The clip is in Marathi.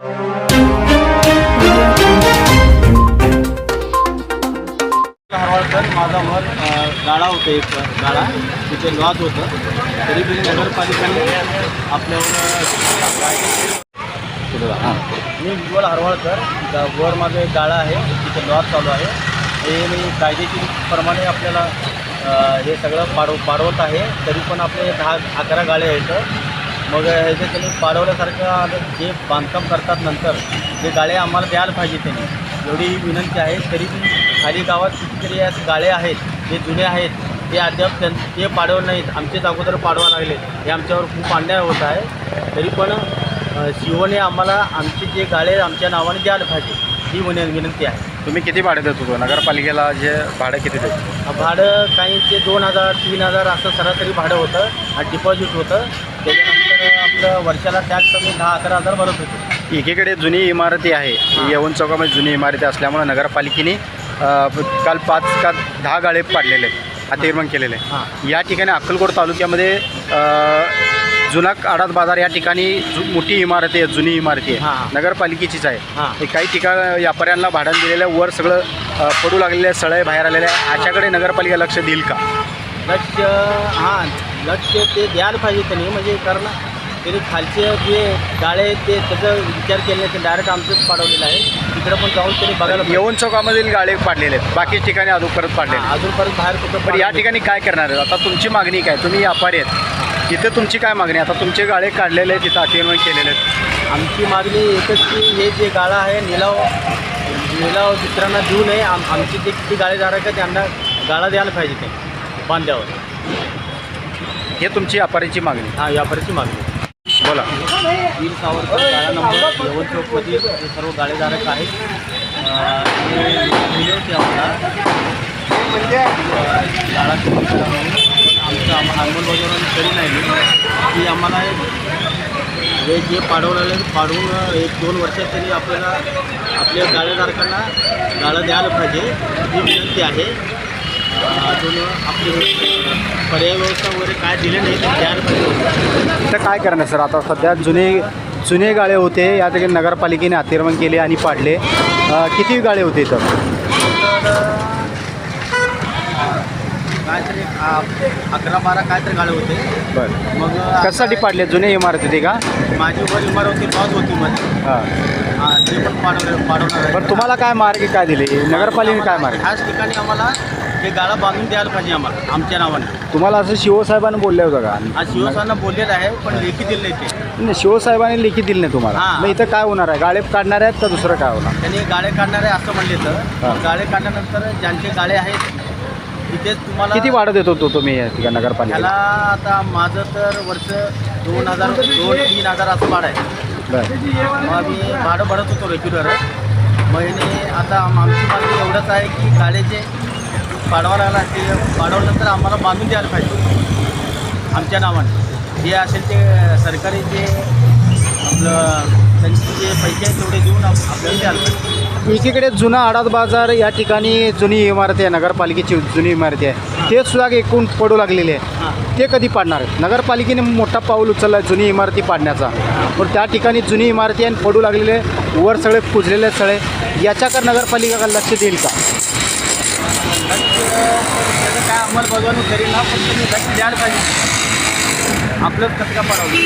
हरवाळकर माझा मत गाळा होतं एक गाळा तिथे लॉज होतं. तरी बी नगरपालिकेने आपल्यावर मी उज्ज्वल हरवाळकर. वर माझं एक गाळा आहे. तिथे लॉज चालू आहे. हे मी कायदेशीर प्रमाणे आपल्याला हे सगळं पाडव पाडवत आहे. तरी पण आपले दहा अकरा गाळे आहेत मग ह्याचे त्यांनी पाडवल्यासारखं आता जे बांधकाम करतात नंतर ते गाळे आम्हाला द्यायला पाहिजे त्यांनी. एवढी विनंती आहे तरी खाली गावात कितीतरी यात गाळे आहेत जे जुने आहेत ते अद्याप त्यां ते पाडवलं नाहीत. आमचेच अगोदर पाडवा लागले. हे आमच्यावर खूप अन्याय होत आहे. तरी पण शिवने आम्हाला आमचे जे गाळे आमच्या नावाने द्यायला पाहिजे ही विन विनंती आहे. तुम्ही किती भाडं देत होतो नगरपालिकेला जे भाडं किती देतो? भाडं काहींचे दोन हजार तीन हजार असं सरासरी भाडं होतं आणि डिपॉझिट होतं. त्याच्यानंतर वर्षाला टॅक्स आम्ही दहा अकरा हजार भरत होतो. एकीकडे जुनी इमारती आहे. येऊन चौकामध्ये जुनी इमारती असल्यामुळे नगरपालिकेने अ, काल पाच का दहा गाळे पाडलेले आहेत अतिक्रमण केलेले. आहे. हां. या ठिकाणी अक्कलकोट तालुक्यामध्ये अ, जुना आडात बाजार या ठिकाणी जु मोठी इमारती आहे जुनी इमारती हां. आहे नगरपालिकेचीच आहे. हां. हे काही ठिकाण व्यापाऱ्यांना भाडण दिलेलं आहे, वर सगळं अ, पडू लागलेलं आहे सळय बाहेर आलेलं आहे अशाकडे नगरपालिका लक्ष देईल का? लक्ष हां लक्ष ते द्यायला पाहिजे त्यांनी म्हणजे कारण त्यांनी खालचे जे गाळे आहेत ते त्याचा विचार केला नाही ते डायरेक्ट आमचंच पाडवलेलं आहे. तिकडे पण जाऊन त्यांनी बघायला पाहिजे. येऊन चौकामधील गाळे पाडलेले आहेत. बाकी ठिकाणी अजून परत पाडलेले आहेत. हां, अजून परत बाहेर कुठं पण या पाडवलं ठिकाणी काय करणार आहे आता तुमची मागणी काय? तुम्ही व्यापारी आहेत. इथे तुमची काय मागणी आहे? आता तुमचे गाळे काढलेले आहेत तिथं अतिक्रमण केलेले आहेत. आमची मागणी एकच की हे जे गाळा आहे निलाव निलाव दुसऱ्यांना देऊ नये. आम आमची जे किती गाळेदार आहे का त्यांना गाळा द्यायला पाहिजे ते बांध्यावर हे तुमची व्यापाऱ्याची मागणी. हा व्यापाऱ्याची मागणी. बोला. वीर सावरकर गाळा नंबर यवन चौकमध्ये हे सर्व गाळेधारक आहेत. ते दिले होते आम्हाला. गाळा आमचं अंमलबजावणी तरी नाही. की आम्हाला हे जे पाडवलेले पाडवून एक दोन वर्षात तरी आपल्याला आपल्या गाळेधारकांना गाळं द्यायला पाहिजे. ही विनंती आहे. अजून आपली पर्याय व्यवस्था वगैरे काय दिले नाही ते द्यायला पाहिजे इथं काय करणार सर? आता सध्या जुने जुने गाळे होते या ठिकाणी नगरपालिकेने अतिक्रमण केले आणि पाडले. किती गाळे होते तर काहीतरी अकरा बारा काहीतरी गाळे होते. बरं. मग कशासाठी पाडले? जुने इमारत होती का? माझी वर इमारत होती लॉज होती मध्ये हां. हां ते पण पाडवले पाडवणार पण तुम्हाला काय मार्ग काय दिले? नगरपालिकेने काय मार्ग? ह्याच ठिकाणी आम्हाला हे गाळा बांधून द्यायला पाहिजे आम्हाला आमच्या नावाने. तुम्हाला असं शिवसाहेबांनी बोलले होतं का? आज शिवसेना बोललेलं आहे पण लेखी दिले नाही ते. नाही शिवसाहेबांनी लेखी दिली नाही तुम्हाला. हां. मग इथं काय होणार आहे? गाळे काढणार आहेत का दुसरं काय होणार? त्यांनी गाळे काढणार आहे असं म्हणले तर. गाळे काढल्यानंतर ज्यांचे गाळे आहेत तिथेच तुम्हाला किती भाडं देत होतो तुम्ही या ठिकाणी ह्याला नगरपालिकेला आता माझं तर वर्ष दोन हजार दोन तीन हजार असं भाडं आहे. बरं. मग आम्ही भाडं भरत होतो रेग्युलर महिने आता आम- आमची मागणी एवढंच आहे की गाड्याचे पाडवा लागला ते पाडवल्यानंतर आम्हाला बांधून द्यायला पाहिजे. आमच्या नावाने. जे असेल ते सरकारी जे आपलं त्यांचे जे पैसे आहेत तेवढे देऊन आप- आपल्याला द्यायला पाहिजे. एकीकडे जुना आडात बाजार या ठिकाणी जुनी इमारती आहे नगरपालिकेची जुनी इमारती आहे. ते सुद्धा एकूण पडू लागलेले आहे. ते कधी पाडणार आहेत? नगरपालिकेने मोठा पाऊल उचलला आहे जुनी इमारती पाडण्याचा. पण त्या ठिकाणी जुनी इमारती आणि पडू लागलेले वर सगळे कुजलेले सगळे. याच्याकडे नगरपालिका लक्ष देईल का? त्याचं काय अंमलबजावणी करेल ना फक्त मी लक्ष द्यायला पाहिजे आपलंच कसं का पडावं?